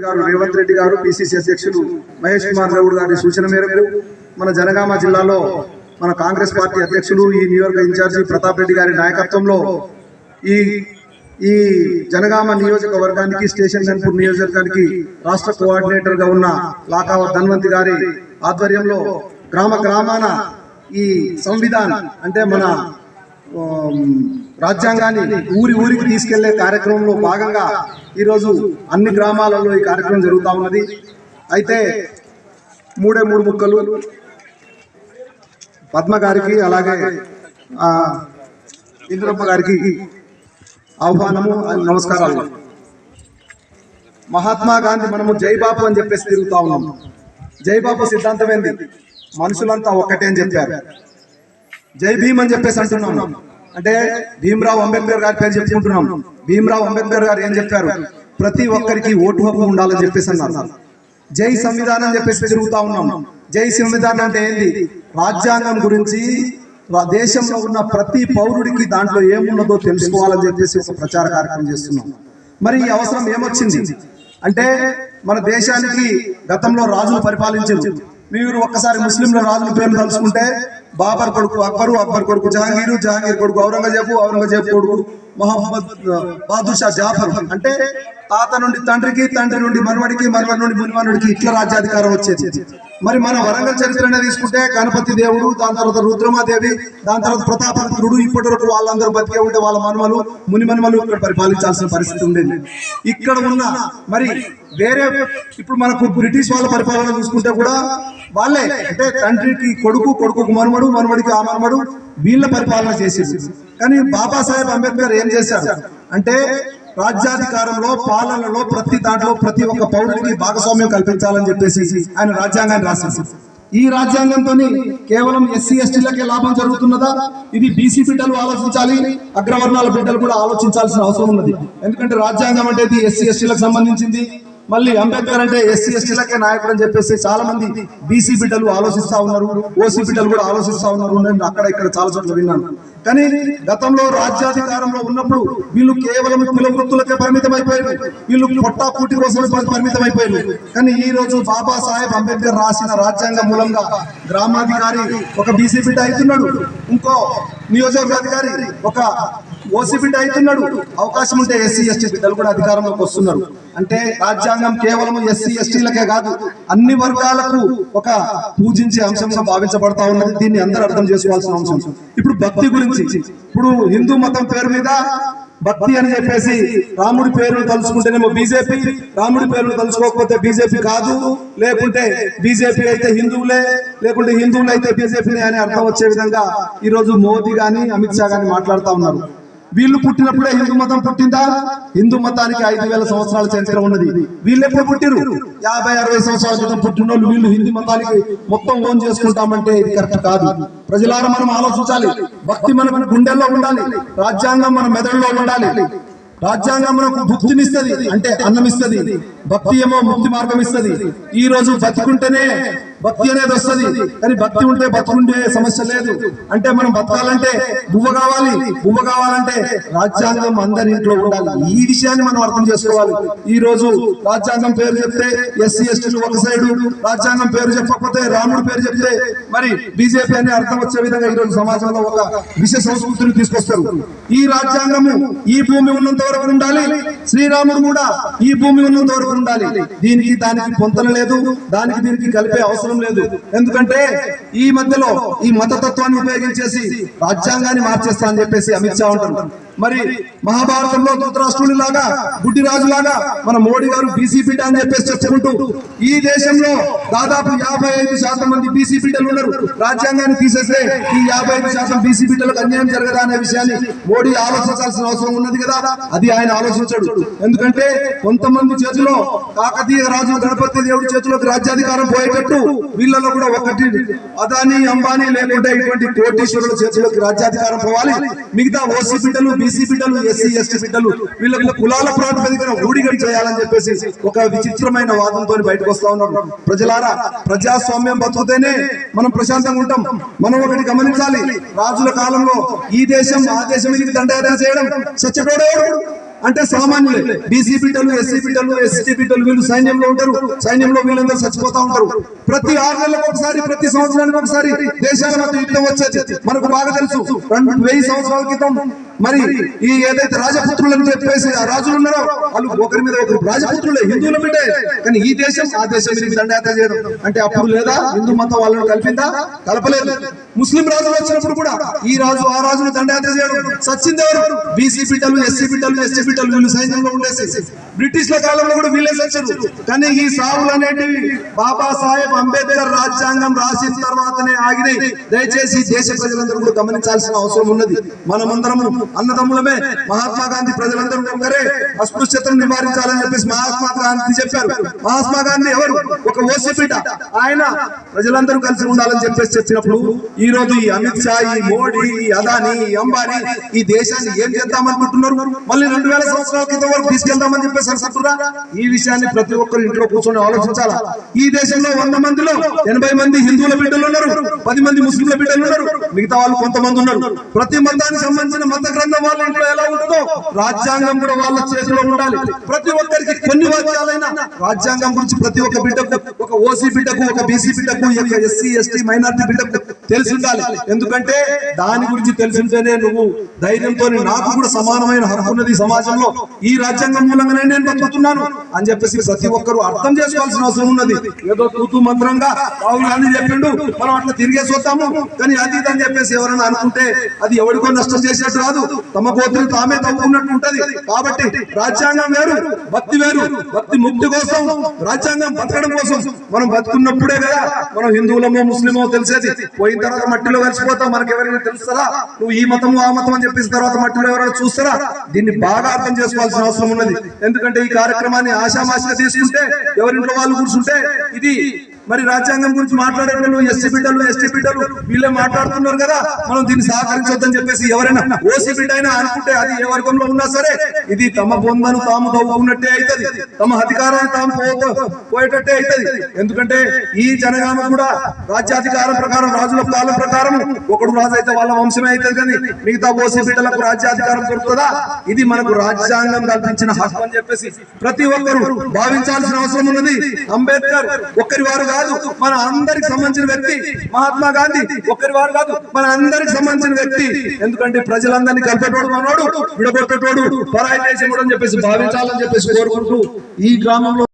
గారు రేవంత్ రెడ్డి గారు పిసిసి అధ్యక్షులు మహేష్ కుమార్ గౌడ్ గారి సూచన మేరకు మన జనగామ జిల్లాలో మన కాంగ్రెస్ పార్టీ అధ్యక్షులు ఈ నియోజక ఇన్ఛార్జి ప్రతాప్ రెడ్డి గారి నాయకత్వంలో ఈ ఈ జనగామ నియోజకవర్గానికి స్టేషన్ గన్పూర్ నియోజకవర్గానికి రాష్ట్ర కోఆర్డినేటర్గా ఉన్న లాకావ ధన్వంతి గారి ఆధ్వర్యంలో గ్రామ గ్రామాన ఈ సంవిధాన్ అంటే మన రాజ్యాంగాన్ని ఊరి ఊరికి తీసుకెళ్ళే కార్యక్రమంలో భాగంగా ఈరోజు అన్ని గ్రామాలలో ఈ కార్యక్రమం జరుగుతూ ఉన్నది. అయితే మూడే మూడు ముక్కలు పద్మ గారికి అలాగే ఇంద్రమ్మ గారికి ఆహ్వానము నమస్కారాలు. మహాత్మా గాంధీ మనము జైబాబు అని చెప్పేసి తిరుగుతా ఉన్నాం. జై బాపు సిద్ధాంతం ఏంది మనుషులంతా ఒక్కటే అని చెప్పారు. జై భీమ్ అని చెప్పేసి అంటున్నాం. అంటే భీమరావు అంబేద్కర్ గారి పేరు చెప్పుకుంటున్నాం. భీమరావు అంబేద్కర్ గారు ఏం చెప్పారు? ప్రతి ఒక్కరికి ఓటు హక్కు ఉండాలని చెప్పేసి అన్నారు. జై సంవిధానం అని చెప్పేసి తిరుగుతా ఉన్నాం. జై సంవిధానం అంటే ఏంది? రాజ్యాంగం గురించి దేశంలో ఉన్న ప్రతి పౌరుడికి దాంట్లో ఏమున్నదో తెలుసుకోవాలని చెప్పేసి ఒక ప్రచార కార్యక్రమం చేస్తున్నాం. మరి ఈ అవసరం ఏమొచ్చింది? అంటే మన దేశానికి గతంలో రాజులు పరిపాలించారు. మీరు ఒక్కసారి ముస్లింల రాజుల పేర్లు తలుచుకుంటే బాబర్ కొడుకు అక్బరు అక్బర్ కొడుకు జహాంగీరు జహాంగీర్ కొడుకు ఔరంగజేబు ఔరంగజేబు కొడుకు మొహమ్మద్ బాదుషా జాఫర్. అంటే తాత నుండి తండ్రికి తండ్రి నుండి మనవడికి మనవడి నుండి మునిమనుడికి ఇట్లా రాజ్యాధికారం వచ్చేది. మరి మన వరంగల్ చరిత్రనే తీసుకుంటే గణపతి దేవుడు దాని తర్వాత రుద్రమాదేవి దాని తర్వాత ప్రతాపరుద్రుడు ఇప్పటి వరకు వాళ్ళందరూ బతికే ఉంటే వాళ్ళ మనుమలు ముని మనుమలు ఇక్కడ పరిపాలించాల్సిన పరిస్థితి ఉండేది. ఇక్కడ ఉన్న మరి వేరే ఇప్పుడు మనకు బ్రిటిష్ వాళ్ళ పరిపాలన చూసుకుంటే కూడా వాళ్ళే అంటే తండ్రికి కొడుకు కొడుకు మనుమడు మనుమడికి ఆ మనుమడు వీళ్ళ పరిపాలన చేసేది. కానీ బాబాసాహెబ్ అంబేద్కర్ ఏం చేశారు. అంటే రాజ్యాధికారంలో పాలనలో ప్రతి దాంట్లో ప్రతి ఒక్క పౌరుడికి భాగస్వామ్యం కల్పించాలని చెప్పేసి ఆయన రాజ్యాంగాన్ని రాసేసి ఈ రాజ్యాంగంతో కేవలం ఎస్సీ ఎస్టీలకే లాభం జరుగుతున్నదా? ఇది బీసీ బిడ్డలు ఆలోచించాలి అగ్రవర్ణాల బిడ్డలు కూడా ఆలోచించాల్సిన అవసరం ఉన్నది. ఎందుకంటే రాజ్యాంగం అంటే ఇది ఎస్సీ ఎస్టీలకు సంబంధించింది. మళ్ళీ అంబేద్కర్ అంటే ఎస్సీ ఎస్టీలకే నాయకుడు అని చెప్పేసి చాలా మంది బీసీ బిడ్డలు ఆలోచిస్తా ఉన్నారు ఓసీ బిడ్డలు కూడా ఆలోచిస్తా ఉన్నారు. నేను అక్కడ ఇక్కడ చాలా చోట్ల విన్నాను. కానీ గతంలో రాజ్యాధికారంలో ఉన్నప్పుడు వీళ్ళు కేవలం కుల వృత్తులకే పరిమితం అయిపోయారు వీళ్ళు పొట్టా పూటి కోసం పరిమితం అయిపోయారు కానీ ఈ రోజు బాబా సాహెబ్ అంబేద్కర్ రాసిన రాజ్యాంగం మూలంగా గ్రామాధికారి ఒక బీసీ బిడ్డ అవుతున్నాడు. ఇంకో నియోజకవర్గాధికారి ఒక ఓసీ బిడ్డ అవుతున్నాడు అవకాశం ఉంటే ఎస్సీ ఎస్టీ బిడ్డలు కూడా అధికారంలోకి వస్తున్నారు. అంటే రాజ్యాంగం కేవలం ఎస్సీ ఎస్టీలకే కాదు అన్ని వర్గాలకు ఒక పూజించే అంశంగా భావించబడతా ఉన్నది. దీన్ని అందరూ అర్థం చేసుకోవాల్సిన అంశం. ఇప్పుడు భక్తి గురించి. ఇప్పుడు హిందూ మతం పేరు మీద భక్తి అని చెప్పేసి రాముడి పేరును తలుచుకుంటేనేమో బీజేపీ. రాముడి పేరును తలుచుకోకపోతే బీజేపీ కాదు. లేకుంటే బీజేపీ అయితే హిందువులే లేకుంటే హిందువులు అయితే బీజేపీనే అని అర్థం వచ్చే విధంగా ఈరోజు మోదీ గాని అమిత్ షా గాని మాట్లాడుతూ ఉన్నారు. వీళ్ళు పుట్టినప్పుడే హిందూ మతం పుట్టిందా? హిందూ మతానికి ఐదు వేల సంవత్సరాల చరిత్ర ఉన్నది. వీళ్ళు ఎప్పుడు పుట్టిరు యాభై అరవై సంవత్సరాల క్రితం పుట్టిన వాళ్ళు వీళ్ళు హిందూ మతానికి మొత్తం ఓన్ చేసుకుంటామంటే ఇది కరెక్ట్ కాదు. ప్రజలారా మనం ఆలోచించాలి. భక్తి మన గుండెల్లో ఉండాలి. రాజ్యాంగం మన మెదడులో ఉండాలి. రాజ్యాంగం మనకు భుక్తినిస్తుంది అంటే అన్నం ఇస్తుంది భక్తి ఏమో ముక్తి మార్గం ఇస్తుంది ఈ రోజు బతికుంటేనే భక్తి అనేది వస్తుంది. కానీ భక్తి ఉంటే బతుకుండే సమస్య లేదు. అంటే మనం బతకాలంటే బువ్వ కావాలి. బువ్వ కావాలంటే రాజ్యాంగం అందరి ఇంట్లో ఉండాలి. ఈ విషయాన్ని మనం అర్థం చేసుకోవాలి. ఈ రోజు రాజ్యాంగం పేరు చెప్తే ఎస్సీ ఎస్టీలు ఒక సైడు. రాజ్యాంగం పేరు చెప్పకపోతే రాముడు పేరు చెప్తే మరి బీజేపీ అని అర్థం వచ్చే విధంగా ఈ రోజు సమాజంలో ఒక విష సంస్కృతిని తీసుకొస్తారు. ఈ రాజ్యాంగము ఈ భూమి ఉన్నంత వరకు ఉండాలి. శ్రీరాముడు కూడా ఈ భూమి ఉన్నంత వరకు ఉండాలి. దీనికి దానికి పొంతన లేదు. దానికి దీనికి కలిపే అవసరం లేదు. ఎందుకంటే ఈ మధ్యలో ఈ మతతత్వాన్ని ఉపయోగించేసి రాజ్యాంగాన్ని మార్చేస్తా అని చెప్పేసి అమిత్ షా ఉంటారు మరి మహాభారతంలో ధృతరాష్ట్రుడి లాగా గుడ్డి రాజు లాగా మన మోడీ గారు బీసీ అని చెప్పేసి చెప్పుకుంటూ ఈ దేశంలో దాదాపు యాభై ఐదు శాతం మంది బీసీ బిడ్డలు ఉన్నారు. రాజ్యాంగాన్ని తీసేస్తే ఈ యాభై ఐదు శాతం బీసీ బిడ్డలకు అన్యాయం జరగదా అనే విషయాన్ని మోడీ ఆలోచించాల్సిన అవసరం ఉన్నది కదా? అది ఆయన ఆలోచించాడు. ఎందుకంటే కొంతమంది చేతిలో కాకతీయ రాజు గణపతి దేవుడి చేతిలోకి రాజ్యాధికారం పోయేటట్టు వీళ్ళలో కూడా ఒకటి అదాని అంబానీ లేకుంటే ఇటువంటి కోటీశ్వరుల చేతిలోకి రాజ్యాధికారం పోవాలి. మిగతా ఓసీ బిడ్డలు బీసీ బిడ్డలు ఎస్సీ ఎస్టీ బిడ్డలు వీళ్ళకు కులాల ప్రాతిపదికన ఊడిగం చేయాలని చెప్పేసి ఒక విచిత్రమైన వాదంతో బయటకు వస్తా ఉన్నారు ప్రజలారా ప్రజాస్వామ్యం బతుకుతేనే మనం ప్రశాంతంగా ఉంటాం. మనం ఒకటి గమనించాలి రాజుల కాలంలో ఈ దేశం ఆ దేశం ఇది దండయాత్ర చేయడం సత్యకోడేవుడు అంటే సామాన్యులే బీసీ బిడ్డలు ఎస్సీ బిడ్డలు ఎస్టీ బిడ్డలు వీళ్ళు సైన్యంలో ఉంటారు. సైన్యంలో వీళ్ళందరూ చచ్చిపోతా ఉంటారు. ప్రతి ఆరు నెలలకు ఒకసారి ప్రతి సంవత్సరానికి ఒకసారి దేశాల మధ్య యుద్ధం వచ్చేది. మనకు బాగా తెలుసు రెండు వెయ్యి సంవత్సరాల క్రితం మరి ఈ ఏదైతే రాజపుత్రులు అని చెప్పేసి ఆ రాజులు ఉన్నారో వాళ్ళు ఒకరి మీద ఒకరు రాజపుత్రులే హిందువుల బిడ్డే. కానీ ఈ దేశం ఆ దేశం మీద దండయాత్ర చేయడం. అంటే అప్పుడు లేదా హిందూ మతం వాళ్ళను కలిపిందా? కలపలేదు. ముస్లిం రాజులు వచ్చినప్పుడు కూడా ఈ రాజు ఆ రాజును దండయాత్ర చేయడం. సచ్చింది ఎవరు? బీసీ బిడ్డలు ఎస్సీ బిడ్డలు ఎస్టీ బిడ్డలు వీళ్ళు సైన్యంలో ఉండేసి. బ్రిటిష్ల కాలంలో కూడా వీళ్ళే సచ్చారు. కానీ ఈ సావులు అనేటివి బాబా సాహెబ్ అంబేద్కర్ రాజ్యాంగం రాసిన తర్వాతనే ఆగినాయి. దయచేసి దేశ ప్రజలందరూ కూడా గమనించాల్సిన అవసరం ఉన్నది. మనమందరము అన్నదమ్ములమే మహాత్మా గాంధీ ప్రజలందరూ ఒకరే. అస్పృశ్యతను నివారించాలని చెప్పేసి మహాత్మా గాంధీ చెప్పారు. మహాత్మా గాంధీ ఎవరు? ఒక ఓసీ బిడ్డ. ఆయన ప్రజలందరూ కలిసి ఉండాలని చెప్పేసి చెప్పినప్పుడు ఈ రోజు ఈ అమిత్ షా ఈ మోడీ ఈ అదాని ఈ అంబానీ ఈ దేశాన్ని ఏం చేద్దామనుకుంటున్నారు? మళ్ళీ రెండు వేల సంవత్సరాల క్రితం వరకు తీసుకెళ్దామని చెప్పేసి అనుకుంటున్నారా ఈ విషయాన్ని ప్రతి ఒక్కరు ఇంట్లో కూర్చొని ఆలోచించాలా? ఈ దేశంలో వంద మందిలో ఎనభై మంది హిందువుల బిడ్డలు ఉన్నారు. పది మంది ముస్లింల బిడ్డలు ఉన్నారు. మిగతా వాళ్ళు కొంతమంది ఉన్నారు. ప్రతి మతానికి సంబంధించిన మత రంగం వాళ్ళ ఇంట్లో ఎలా ఉంటుందో రాజ్యాంగం కూడా వాళ్ళ చేతిలో ఉండాలి. ప్రతి ఒక్కరికి కొన్ని వాక్యాలైనా రాజ్యాంగం గురించి ప్రతి ఒక్క బిడ్డకు ఒక ఓసీ బిడ్డకు ఒక బీసీ బిడ్డకు ఎస్సీ ఎస్టీ మైనార్టీ బిడ్డకు తెలిసి ఉండాలి. ఎందుకంటే దాని గురించి తెలిసింటేనే నువ్వు ధైర్యంతో నాకు కూడా సమానమైన హక్కు ఉన్నది సమాజంలో. ఈ రాజ్యాంగం మూలంగానే నేను బతుకుతున్నాను అని చెప్పేసి ప్రతి ఒక్కరూ అర్థం చేసుకోవాల్సిన అవసరం ఉన్నది. ఏదో తూతూ మంత్రంగా రాహుల్ గాంధీ చెప్పిండు మనం అట్లా తిరిగేసి వస్తాము. కానీ అది అని చెప్పేసి ఎవరైనా అనుకుంటే అది ఎవరికో నష్టం చేసినట్టు కాదు. తమ గోత్రులు తామే తవ్వుకున్నట్టు ఉంటది. కాబట్టి రాజ్యాంగం వేరు భక్తి వేరు. భక్తి ముక్తి కోసం రాజ్యాంగం బతకడం కోసం మనం బతుకున్నప్పుడే కదా మనం హిందువులమో ముస్లిమో తెలిసేది. పోయిన తర్వాత మట్టిలో కలిసిపోతాం. మనకి ఎవరైనా తెలుస్తారా? నువ్వు ఈ మతము ఆ మతం అని చెప్పేసిన తర్వాత మట్టిలో ఎవరైనా చూస్తారా? దీన్ని బాగా అర్థం చేసుకోవాల్సిన అవసరం ఉన్నది. ఎందుకంటే ఈ కార్యక్రమాన్ని ఆశామాషిగా తీసుకుంటే ఎవరింట్లో వాళ్ళు కూర్చుంటే ఇది మరి రాజ్యాంగం గురించి మాట్లాడే వాళ్ళు ఎస్సీ బిడ్డలు ఎస్టీ బిడ్డలు వీళ్ళే మాట్లాడుతున్నారు కదా. మనం దీన్ని సహకరించొద్దని చెప్పేసి ఎవరైనా ఓసీ బిడ్డ అయినా అనుకుంటే అది ఏ వర్గంలో ఉన్నా సరే ఇది తమ బొందను తాము తవ్వుకున్నట్టే అవుతుంది. తమ అధికారాన్ని తాము పోయేటట్టే అవుతుంది. ఎందుకంటే ఈ జనగామ కూడా రాజ్యాధికారం ప్రకారం రాజుల కాలం ప్రకారం ఒకడు రాజు అయితే వాళ్ళ వంశమే అవుతుంది కానీ మిగతా ఓసీ బిడ్డలకు రాజ్యాధికారం దొరుకుతుందా? ఇది మనకు రాజ్యాంగం కల్పించిన హక్కు అని చెప్పేసి ప్రతి ఒక్కరు భావించాల్సిన అవసరం ఉన్నది. అంబేద్కర్ ఒక్కరి వారుగా కాదు మన అందరికి సంబంధించిన వ్యక్తి మహాత్మా గాంధీ. ఒక్కరి వారు కాదు మన అందరికి సంబంధించిన వ్యక్తి. ఎందుకంటే ప్రజలందరినీ కలిపేటోడు మనోడు విడగొట్టేటోడు పరాయి దేశం అని చెప్పేసి భావించాలని చెప్పేసి కోరుకుంటూ ఈ గ్రామంలో